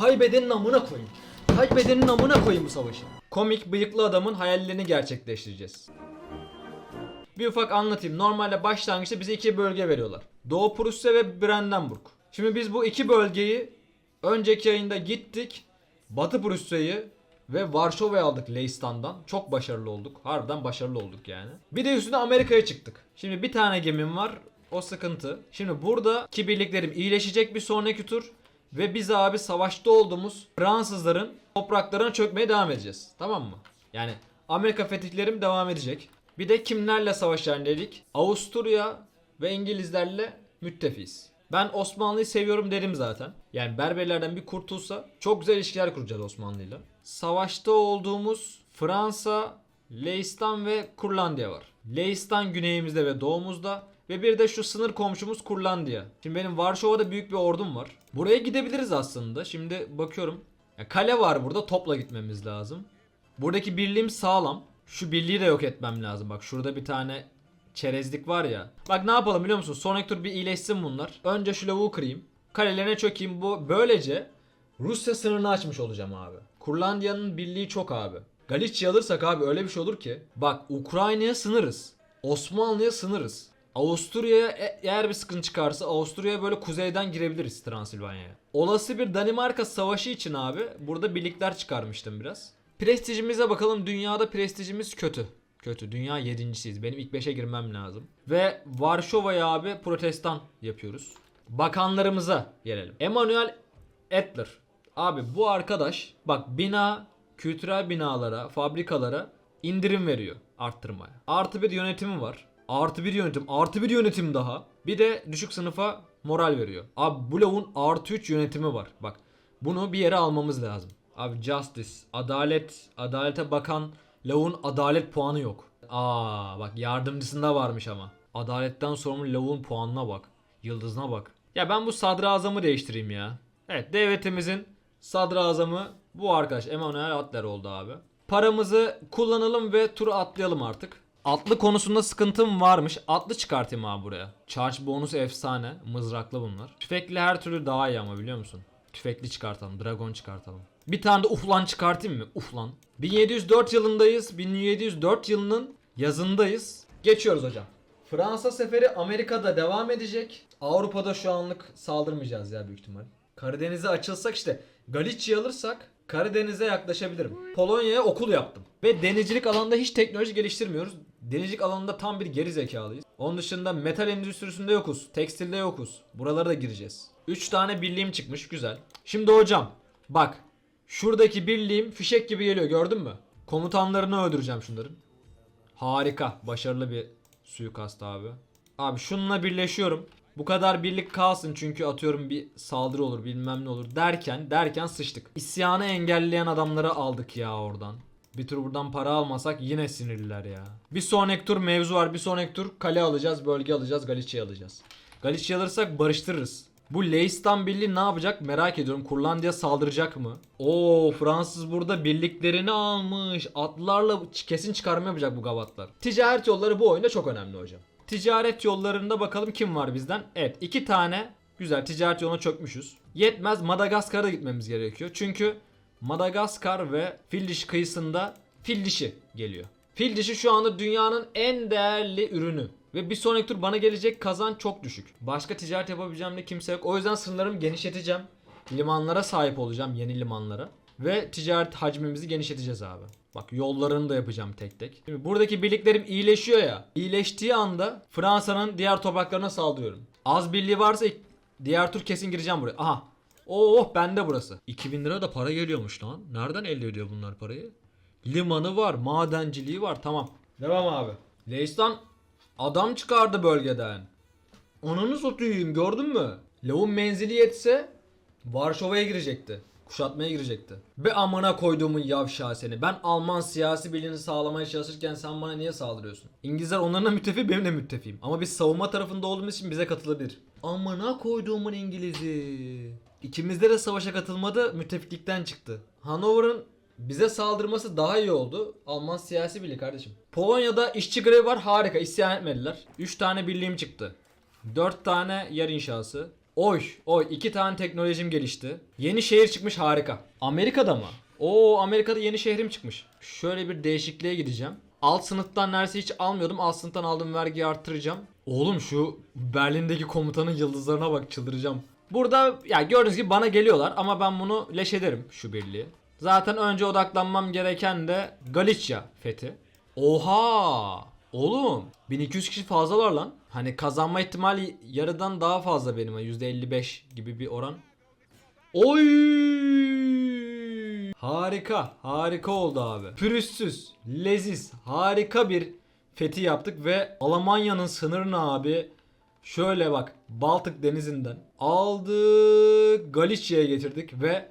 Kaybedenin amına koyayım. Kaybedenin amına koyayım bu savaşı. Komik bıyıklı adamın hayallerini gerçekleştireceğiz. Bir ufak anlatayım. Normalde başlangıçta bize iki bölge veriyorlar. Doğu Prusya ve Brandenburg. Şimdi biz bu iki bölgeyi önceki yayında gittik. Batı Prusya'yı ve Varşova'yı aldık Leistan'dan. Çok başarılı olduk. Harbiden başarılı olduk yani. Bir de üstüne Amerika'ya çıktık. Şimdi bir tane gemim var. O sıkıntı. Şimdi buradaki birliklerim iyileşecek bir sonraki tur. Ve biz abi savaşta olduğumuz Fransızların topraklarına çökmeye devam edeceğiz. Tamam mı? Yani Amerika fetihlerim devam edecek. Bir de kimlerle savaş halindelik? Avusturya ve İngilizlerle müttefiyiz. Ben Osmanlı'yı seviyorum dedim zaten. Yani Berberlerden bir kurtulsa çok güzel ilişkiler kuracağız Osmanlı'yla. Savaşta olduğumuz Fransa, Leistan ve Kurlandiya var. Leistan güneyimizde ve doğumuzda ve bir de şu sınır komşumuz Kurlandiya. Şimdi benim Varşova'da büyük bir ordum var. Buraya gidebiliriz aslında. Şimdi bakıyorum. Ya kale var burada topla gitmemiz lazım. Buradaki birliğim sağlam. Şu birliği de yok etmem lazım. Bak şurada bir tane çerezlik var ya. Bak ne yapalım biliyor musun? Sonraki tur bir iyileşsin bunlar. Önce şu lavuğu kırayım. Kalelerine çökeyim. Bu böylece Rusya sınırını açmış olacağım abi. Kurlandiya'nın birliği çok abi. Galicia alırsak abi öyle bir şey olur ki. Bak Ukrayna'ya sınırız. Osmanlı'ya sınırız. Avusturya'ya e- eğer bir sıkıntı çıkarsa Avusturya'ya böyle kuzeyden girebiliriz Transilvanya'ya. Olası bir Danimarka savaşı için abi burada birlikler çıkarmıştım biraz. Prestijimize bakalım. Dünyada prestijimiz kötü. Kötü. Dünya yedincisiyiz. Benim ilk 5'e girmem lazım. Ve Varşova'ya abi protestan yapıyoruz. Bakanlarımıza gelelim. Emanuel Etler. Abi bu arkadaş bak bina, kültürel binalara, fabrikalara indirim veriyor arttırmaya. Artı bir yönetimi var. Artı bir yönetim, artı bir yönetim daha. Bir de düşük sınıfa moral veriyor. Abi bu lavun artı 3 yönetimi var. Bak bunu bir yere almamız lazım. Abi justice, adalet, adalete bakan lavun adalet puanı yok. Aa bak yardımcısında varmış ama. Adaletten sorumlu lavun puanına bak. Yıldızına bak. Ya ben bu sadrazamı değiştireyim ya. Evet devletimizin sadrazamı bu arkadaş Emanuel Atler oldu abi. Paramızı kullanalım ve turu atlayalım artık. Atlı konusunda sıkıntım varmış. Atlı çıkartayım abi buraya. Charge bonus efsane. Mızraklı bunlar. Tüfekli her türlü daha iyi ama biliyor musun? Tüfekli çıkartalım. Dragon çıkartalım. Bir tane de Uflan çıkartayım mı? Uflan. 1704 yılındayız. 1704 yılının yazındayız. Geçiyoruz hocam. Fransa seferi Amerika'da devam edecek. Avrupa'da şu anlık saldırmayacağız ya büyük ihtimal. Karadeniz'e açılsak işte Galicia'yı alırsak Karadeniz'e yaklaşabilirim. Polonya'ya okul yaptım. Ve denizcilik alanında hiç teknoloji geliştirmiyoruz. Denizcilik alanında tam bir geri zekalıyız. Onun dışında metal endüstrisinde yokuz. Tekstilde yokuz. Buralara da gireceğiz. 3 tane birliğim çıkmış güzel. Şimdi hocam bak şuradaki birliğim fişek gibi geliyor gördün mü? Komutanlarını öldüreceğim şunların. Harika. Başarılı bir suikast abi. Abi şununla birleşiyorum. Bu kadar birlik kalsın çünkü atıyorum bir saldırı olur bilmem ne olur derken derken sıçtık. İsyanı engelleyen adamları aldık ya oradan. Bir tur buradan para almasak yine sinirliler ya. Bir sonraki tur mevzu var. Bir sonraki tur kale alacağız, bölge alacağız, Galicia'yı alacağız. Galicia'yı alırsak barıştırırız. Bu Leistan Birliği ne yapacak merak ediyorum. Kurlandiya saldıracak mı? Oo Fransız burada birliklerini almış. Atlarla kesin çıkarma yapacak bu gavatlar. Ticaret yolları bu oyunda çok önemli hocam. Ticaret yollarında bakalım kim var bizden? Evet iki tane güzel ticaret yoluna çökmüşüz. Yetmez Madagaskar'a da gitmemiz gerekiyor. Çünkü Madagaskar ve fil kıyısında fil geliyor. Fil şu anda dünyanın en değerli ürünü. Ve bir sonraki tur bana gelecek kazan çok düşük. Başka ticaret yapabileceğim de kimse yok. O yüzden sınırlarımı genişleteceğim. Limanlara sahip olacağım yeni limanlara. Ve ticaret hacmimizi genişleteceğiz abi. Bak yollarını da yapacağım tek tek. Şimdi buradaki birliklerim iyileşiyor ya. İyileştiği anda Fransa'nın diğer topraklarına saldırıyorum. Az birliği varsa diğer tur kesin gireceğim buraya. Aha. Oh bende burası. 2000 lira da para geliyormuş lan. Nereden elde ediyor bunlar parayı? Limanı var, madenciliği var. Tamam. Devam abi. Leistan adam çıkardı bölgeden. Ananı satayım gördün mü? Lavun menzili yetse Varşova'ya girecekti. Kuşatmaya girecekti. Be amına koyduğumun yavşağı seni. Ben Alman siyasi birliğini sağlamaya çalışırken sen bana niye saldırıyorsun? İngilizler onlarla müttefik benim de müttefiyim. Ama biz savunma tarafında olduğumuz için bize katılabilir. Amına koyduğumun İngiliz'i. İkimizde de savaşa katılmadı müttefiklikten çıktı. Hanover'ın bize saldırması daha iyi oldu. Alman siyasi birliği kardeşim. Polonya'da işçi grevi var harika isyan etmediler. 3 tane birliğim çıktı. 4 tane yer inşası. Oy oy iki tane teknolojim gelişti. Yeni şehir çıkmış harika. Amerika'da mı? Oo Amerika'da yeni şehrim çıkmış. Şöyle bir değişikliğe gideceğim. Alt sınıftan neredeyse hiç almıyordum. Alt sınıftan aldığım vergiyi arttıracağım. Oğlum şu Berlin'deki komutanın yıldızlarına bak çıldıracağım. Burada ya gördüğünüz gibi bana geliyorlar ama ben bunu leş ederim şu birliği. Zaten önce odaklanmam gereken de Galicia fethi. Oha! Oğlum 1200 kişi fazlalar lan. Hani kazanma ihtimali yarıdan daha fazla benim. %55 gibi bir oran. Oy! Harika. Harika oldu abi. Pürüzsüz, leziz, harika bir fethi yaptık ve Almanya'nın sınırını abi şöyle bak Baltık denizinden aldık Galicia'ya getirdik ve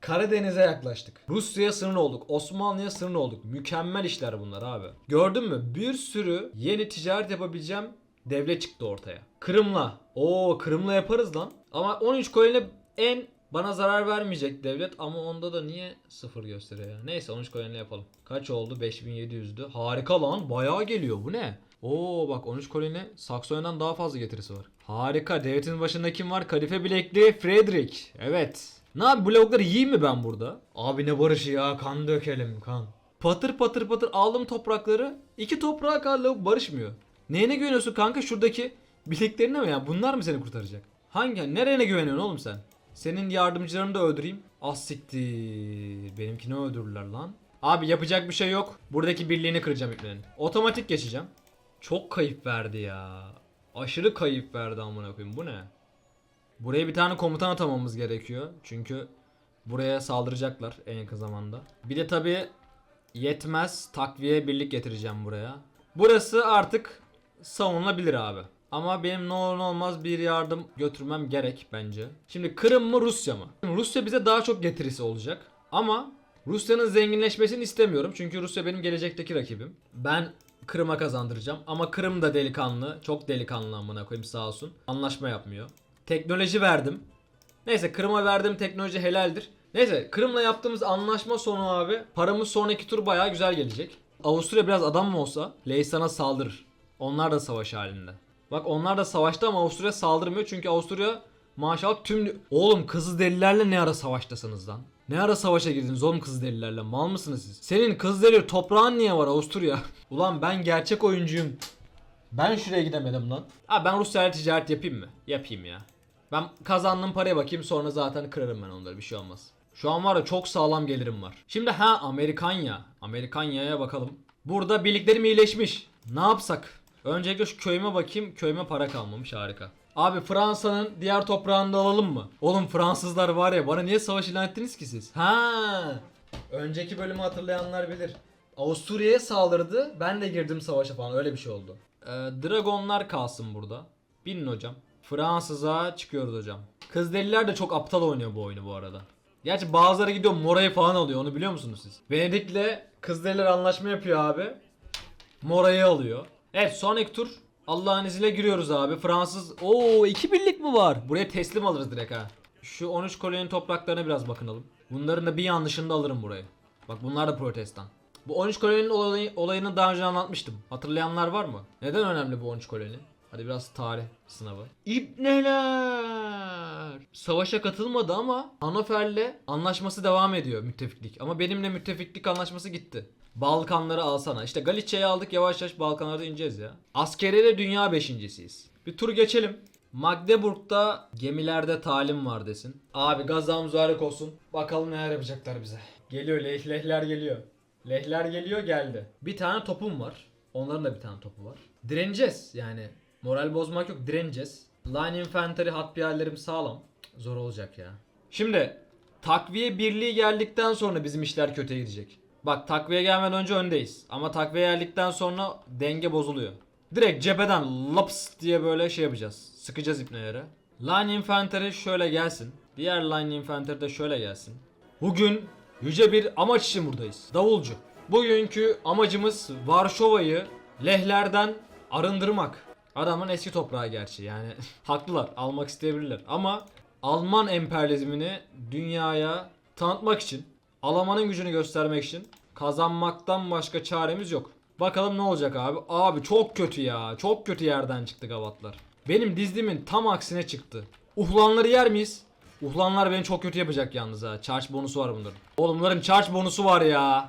Karadeniz'e yaklaştık. Rusya'ya sınır olduk. Osmanlı'ya sınır olduk. Mükemmel işler bunlar abi. Gördün mü? Bir sürü yeni ticaret yapabileceğim devlet çıktı ortaya. Kırım'la. Oo Kırım'la yaparız lan. Ama 13 koloni en bana zarar vermeyecek devlet ama onda da niye sıfır gösteriyor? Neyse 13 koloniyle yapalım. Kaç oldu? 5700'dü. Harika lan. Bayağı geliyor. Bu ne? Oo bak 13 koloni Saksonya'dan daha fazla getirisi var. Harika. Devletin başında kim var? Kalife bilekli Frederick. Evet. Ne abi bu lavukları yiyeyim mi ben burada? Abi ne barışı ya kan dökelim kan. Patır patır patır aldım toprakları. İki toprağa kal lavuk barışmıyor. Neyine güveniyorsun kanka şuradaki bileklerine mi ya? Bunlar mı seni kurtaracak? Hangi? Nereye güveniyorsun oğlum sen? Senin yardımcılarını da öldüreyim. Az siktir. Benimkini öldürürler lan. Abi yapacak bir şey yok. Buradaki birliğini kıracağım iplerin. Otomatik geçeceğim. Çok kayıp verdi ya. Aşırı kayıp verdi amına koyayım. Bu ne? Buraya bir tane komutan atamamız gerekiyor. Çünkü buraya saldıracaklar en yakın zamanda. Bir de tabi yetmez takviye birlik getireceğim buraya. Burası artık savunulabilir abi. Ama benim ne olur ne olmaz bir yardım götürmem gerek bence. Şimdi Kırım mı Rusya mı? Şimdi Rusya bize daha çok getirisi olacak. Ama Rusya'nın zenginleşmesini istemiyorum. Çünkü Rusya benim gelecekteki rakibim. Ben Kırım'a kazandıracağım. Ama Kırım da delikanlı. Çok delikanlı amına koyayım sağ olsun. Anlaşma yapmıyor. Teknoloji verdim. Neyse Kırım'a verdiğim teknoloji helaldir. Neyse Kırım'la yaptığımız anlaşma sonu abi paramız sonraki tur bayağı güzel gelecek. Avusturya biraz adam mı olsa Leistan'a saldırır. Onlar da savaş halinde. Bak onlar da savaşta ama Avusturya saldırmıyor çünkü Avusturya maşallah tüm... Oğlum Kızılderililerle ne ara savaştasınız lan? Ne ara savaşa girdiniz oğlum Kızılderililerle? Mal mısınız siz? Senin Kızılderili toprağın niye var Avusturya? Ulan ben gerçek oyuncuyum. Ben şuraya gidemedim lan. Abi ben Rusya ile ticaret yapayım mı? Yapayım ya. Ben kazandığım paraya bakayım sonra zaten kırarım ben onları bir şey olmaz. Şu an var ya çok sağlam gelirim var. Şimdi ha Amerikanya. Amerikanya'ya bakalım. Burada birliklerim iyileşmiş. Ne yapsak? Öncelikle şu köyüme bakayım. Köyüme para kalmamış harika. Abi Fransa'nın diğer toprağını da alalım mı? Oğlum Fransızlar var ya bana niye savaş ilan ettiniz ki siz? Ha. Önceki bölümü hatırlayanlar bilir. Avusturya'ya saldırdı. Ben de girdim savaşa falan öyle bir şey oldu. Ee, Dragonlar kalsın burada. Binin hocam. Fransız'a çıkıyoruz hocam. Kızdeliler de çok aptal oynuyor bu oyunu bu arada. Gerçi bazıları gidiyor Mora'yı falan alıyor onu biliyor musunuz siz? Venedik'le Kızdeliler anlaşma yapıyor abi. Mora'yı alıyor. Evet sonraki tur Allah'ın izniyle giriyoruz abi. Fransız Oo iki birlik mi var? Buraya teslim alırız direkt ha. Şu 13 koloninin topraklarına biraz bakınalım. Bunların da bir yanlışını da alırım burayı. Bak bunlar da protestan. Bu 13 koloninin olayı, olayını daha önce anlatmıştım. Hatırlayanlar var mı? Neden önemli bu 13 koloni? Hadi biraz tarih sınavı. İbneler! Savaşa katılmadı ama Hannover'le anlaşması devam ediyor müttefiklik. Ama benimle müttefiklik anlaşması gitti. Balkanları alsana. İşte Galicia'yı aldık yavaş yavaş Balkanlarda ineceğiz ya. Askeriyle dünya beşincisiyiz. Bir tur geçelim. Magdeburg'da gemilerde talim var desin. Abi gazamız mübarek olsun. Bakalım neler yapacaklar bize. Geliyor leh, lehler geliyor. Lehler geliyor geldi. Bir tane topum var. Onların da bir tane topu var. Direneceğiz yani. Moral bozmak yok direneceğiz. Line infantry hat piyadelerim sağlam. Zor olacak ya. Şimdi takviye birliği geldikten sonra bizim işler kötüye gidecek. Bak takviye gelmeden önce öndeyiz. Ama takviye geldikten sonra denge bozuluyor. Direkt cepheden laps diye böyle şey yapacağız. Sıkacağız ipnelere. Line infantry şöyle gelsin. Diğer line infantry de şöyle gelsin. Bugün yüce bir amaç için buradayız. Davulcu. Bugünkü amacımız Varşova'yı lehlerden arındırmak. Adamın eski toprağı gerçi yani haklılar almak isteyebilirler ama Alman emperyalizmini dünyaya tanıtmak için Alman'ın gücünü göstermek için kazanmaktan başka çaremiz yok. Bakalım ne olacak abi. Abi çok kötü ya. Çok kötü yerden çıktı gavatlar. Benim dizdimin tam aksine çıktı. Uhlanları yer miyiz? Uhlanlar beni çok kötü yapacak yalnız ha. Charge bonusu var bunların. Oğlum bunların charge bonusu var ya.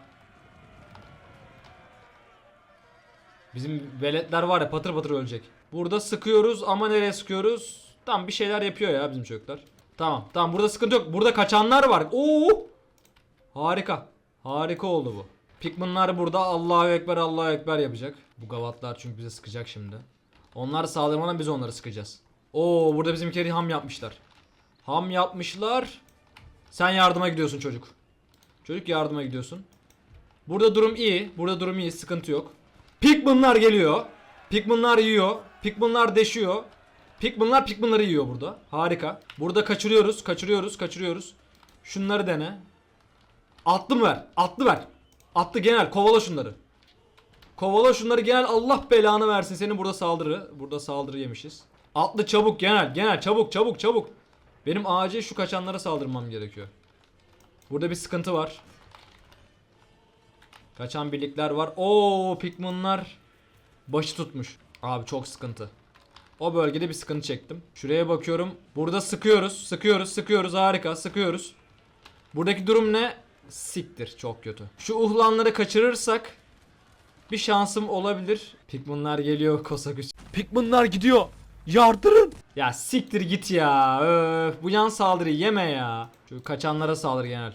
Bizim veletler var ya patır patır ölecek. Burada sıkıyoruz ama nereye sıkıyoruz? Tamam bir şeyler yapıyor ya bizim çocuklar. Tamam tamam burada sıkıntı yok. Burada kaçanlar var. Oo! Harika. Harika oldu bu. Pikminler burada Allahu Ekber Allahu Ekber yapacak. Bu gavatlar çünkü bize sıkacak şimdi. Onlar saldırmadan biz onları sıkacağız. Oo burada bizimkileri ham yapmışlar. Ham yapmışlar. Sen yardıma gidiyorsun çocuk. Çocuk yardıma gidiyorsun. Burada durum iyi. Burada durum iyi. Sıkıntı yok. Pikminler geliyor. Pikminler yiyor. Pikminler deşiyor. Pikminler Pikminleri yiyor burada. Harika. Burada kaçırıyoruz. Kaçırıyoruz. Kaçırıyoruz. Şunları dene. Atlı mı ver? Atlı ver. Atlı genel. Kovala şunları. Kovala şunları genel. Allah belanı versin. Senin burada saldırı. Burada saldırı yemişiz. Atlı çabuk genel. Genel çabuk çabuk çabuk. Benim acil şu kaçanlara saldırmam gerekiyor. Burada bir sıkıntı var. Kaçan birlikler var. Oo Pikminler başı tutmuş. Abi çok sıkıntı. O bölgede bir sıkıntı çektim. Şuraya bakıyorum. Burada sıkıyoruz. Sıkıyoruz. Sıkıyoruz. Harika. Sıkıyoruz. Buradaki durum ne? Siktir. Çok kötü. Şu uhlanları kaçırırsak bir şansım olabilir. Pikminler geliyor Kosaküs. Pikminler gidiyor. Yardırın. Ya siktir git ya. Öf, bu yan saldırıyı yeme ya. Şu kaçanlara saldır genel.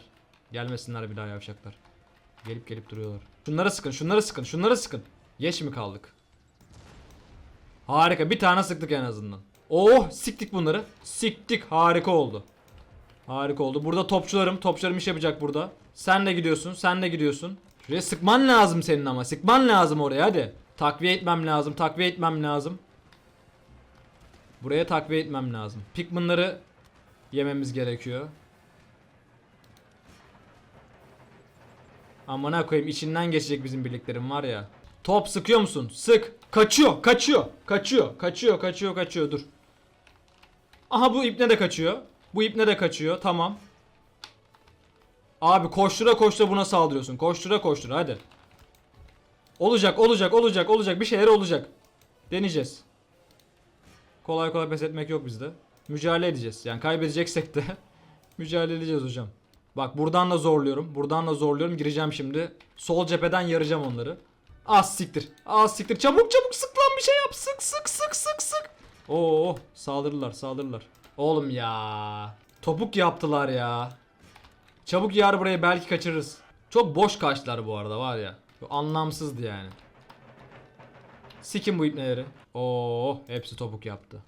Gelmesinler bir daha yavşaklar. Gelip gelip duruyorlar. Şunlara sıkın, şunlara sıkın, şunlara sıkın. Geç mi kaldık? Harika. Bir tane sıktık en azından. Oh, siktik bunları. Siktik. Harika oldu. Harika oldu. Burada topçularım, topçularım iş yapacak burada. Sen de gidiyorsun, sen de gidiyorsun. Şuraya sıkman lazım senin ama. Sıkman lazım oraya hadi. Takviye etmem lazım, takviye etmem lazım. Buraya takviye etmem lazım. Pikminları yememiz gerekiyor. Amına koyayım içinden geçecek bizim birliklerim var ya. Top sıkıyor musun? Sık. Kaçıyor, kaçıyor, kaçıyor, kaçıyor, kaçıyor, kaçıyor. Dur. Aha bu ipne de kaçıyor. Bu ipne de kaçıyor. Tamam. Abi koştura koştura buna saldırıyorsun. Koştura koştura hadi. Olacak, olacak, olacak, olacak. Bir şeyler olacak. Deneyeceğiz. Kolay kolay pes etmek yok bizde. Mücadele edeceğiz. Yani kaybedeceksek de mücadele edeceğiz hocam. Bak buradan da zorluyorum. Buradan da zorluyorum. Gireceğim şimdi. Sol cepheden yaracağım onları. Az siktir. Az siktir. Çabuk çabuk sık lan bir şey yap. Sık sık sık sık sık. Oo saldırırlar saldırırlar. Oğlum ya. Topuk yaptılar ya. Çabuk yar burayı belki kaçırırız. Çok boş kaçtılar bu arada var ya. Anlamsızdı yani. Sikin bu ipneleri. Oo hepsi topuk yaptı.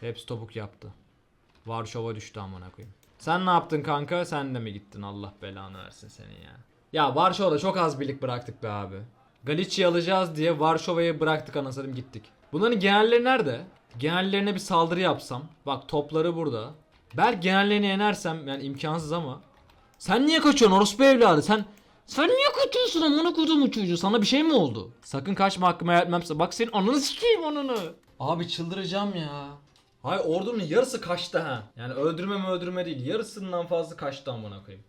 Hepsi topuk yaptı. Varşova düştü amına koyayım. Sen ne yaptın kanka? Sen de mi gittin? Allah belanı versin senin ya. Ya Varşova'da çok az birlik bıraktık be abi. Galicia'yı alacağız diye Varşova'yı bıraktık anasını gittik. Bunların genelleri nerede? Genellerine bir saldırı yapsam. Bak topları burada. Belki genellerini yenersem yani imkansız ama. Sen niye kaçıyorsun orospu evladı? Sen sen niye kaçıyorsun amına kodumu çocuğu? Sana bir şey mi oldu? Sakın kaçma hakkımı etmemse. Bak senin ananı sikeyim ananı. Abi çıldıracağım ya. Hay ordunun yarısı kaçtı ha. Yani öldürme mi öldürme değil. Yarısından fazla kaçtı amına koyayım.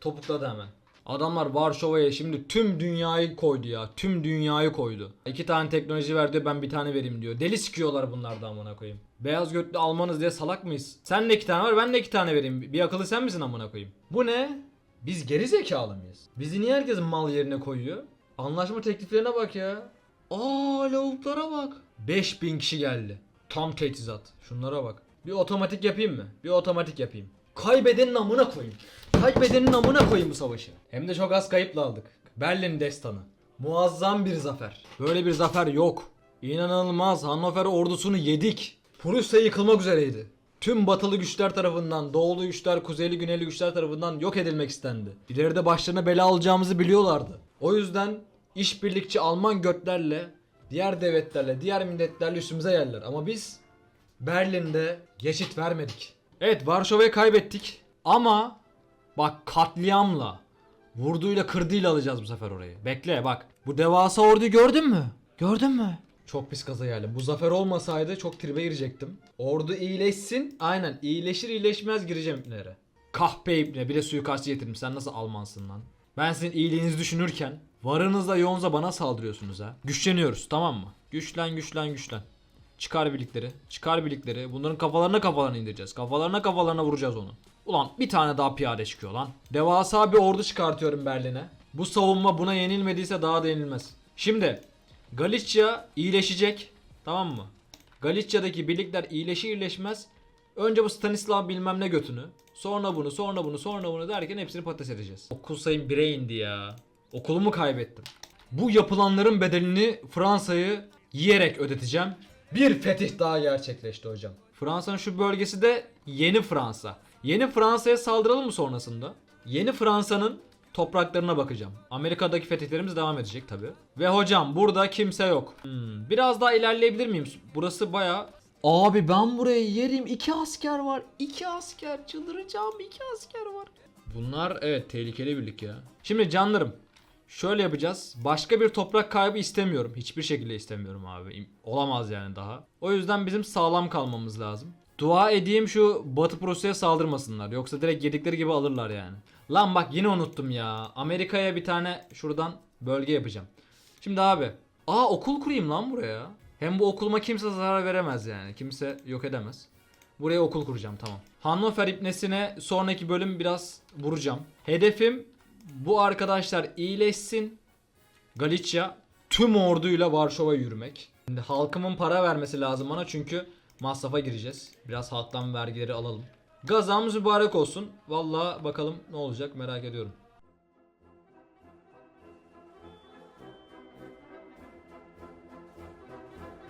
Topukladı hemen. Adamlar Varşova'ya şimdi tüm dünyayı koydu ya. Tüm dünyayı koydu. İki tane teknoloji ver diyor ben bir tane vereyim diyor. Deli sikiyorlar bunlar da amına koyayım. Beyaz götlü Almanız diye salak mıyız? Sen de iki tane var ben de iki tane vereyim. Bir akıllı sen misin amına koyayım? Bu ne? Biz geri zekalı mıyız? Bizi niye herkes mal yerine koyuyor? Anlaşma tekliflerine bak ya. Aa lavuklara bak. 5000 kişi geldi. Tam teçhizat. Şunlara bak. Bir otomatik yapayım mı? Bir otomatik yapayım. Kaybedenin amına koyayım. Kaybedenin amına koyayım bu savaşı. Hem de çok az kayıpla aldık. Berlin destanı. Muazzam bir zafer. Böyle bir zafer yok. İnanılmaz. Hannover ordusunu yedik. Prusya yıkılmak üzereydi. Tüm batılı güçler tarafından, doğulu güçler, kuzeyli güneyli güçler tarafından yok edilmek istendi. İleride başlarına bela alacağımızı biliyorlardı. O yüzden işbirlikçi Alman götlerle, diğer devletlerle, diğer milletlerle üstümüze yerler. Ama biz Berlin'de geçit vermedik. Evet Varşova'yı kaybettik. Ama bak katliamla, vurduğuyla kırdığıyla alacağız bu sefer orayı. Bekle bak. Bu devasa orduyu gördün mü? Gördün mü? Çok pis kaza geldi. Bu zafer olmasaydı çok tribe girecektim. Ordu iyileşsin. Aynen iyileşir iyileşmez gireceğim iplere. Kahpe ipne bir de suikastçı getirdim. Sen nasıl Almansın lan? Ben sizin iyiliğinizi düşünürken varınızla yoğunza bana saldırıyorsunuz ha. Güçleniyoruz tamam mı? Güçlen güçlen güçlen. Çıkar birlikleri. Çıkar birlikleri. Bunların kafalarına kafalarına indireceğiz. Kafalarına kafalarına vuracağız onu. Ulan bir tane daha piyade çıkıyor lan. Devasa bir ordu çıkartıyorum Berlin'e. Bu savunma buna yenilmediyse daha da yenilmez. Şimdi Galicia iyileşecek. Tamam mı? Galicia'daki birlikler iyileşir iyileşmez. Önce bu Stanislav bilmem ne götünü. Sonra bunu sonra bunu sonra bunu derken hepsini patates edeceğiz. Okul sayım 1'e indi ya. Okulumu kaybettim. Bu yapılanların bedelini Fransa'yı yiyerek ödeteceğim. Bir fetih daha gerçekleşti hocam. Fransa'nın şu bölgesi de Yeni Fransa. Yeni Fransa'ya saldıralım mı sonrasında? Yeni Fransa'nın topraklarına bakacağım. Amerika'daki fetihlerimiz devam edecek tabi. Ve hocam burada kimse yok. Hmm, biraz daha ilerleyebilir miyim? Burası baya... Abi ben burayı yerim. İki asker var. İki asker. Çıldıracağım. iki asker var. Bunlar evet tehlikeli birlik ya. Şimdi canlarım. Şöyle yapacağız. Başka bir toprak kaybı istemiyorum. Hiçbir şekilde istemiyorum abi. Olamaz yani daha. O yüzden bizim sağlam kalmamız lazım. Dua edeyim şu Batı Prusya'ya saldırmasınlar. Yoksa direkt yedikleri gibi alırlar yani. Lan bak yine unuttum ya. Amerika'ya bir tane şuradan bölge yapacağım. Şimdi abi. Aa okul kurayım lan buraya. Hem bu okuluma kimse zarar veremez yani. Kimse yok edemez. Buraya okul kuracağım tamam. Hannover İbnesi'ne sonraki bölüm biraz vuracağım. Hedefim bu arkadaşlar iyileşsin. Galicia tüm orduyla Varşova yürümek. Şimdi halkımın para vermesi lazım bana çünkü masrafa gireceğiz. Biraz halktan vergileri alalım. Gazamız mübarek olsun. Vallahi bakalım ne olacak merak ediyorum.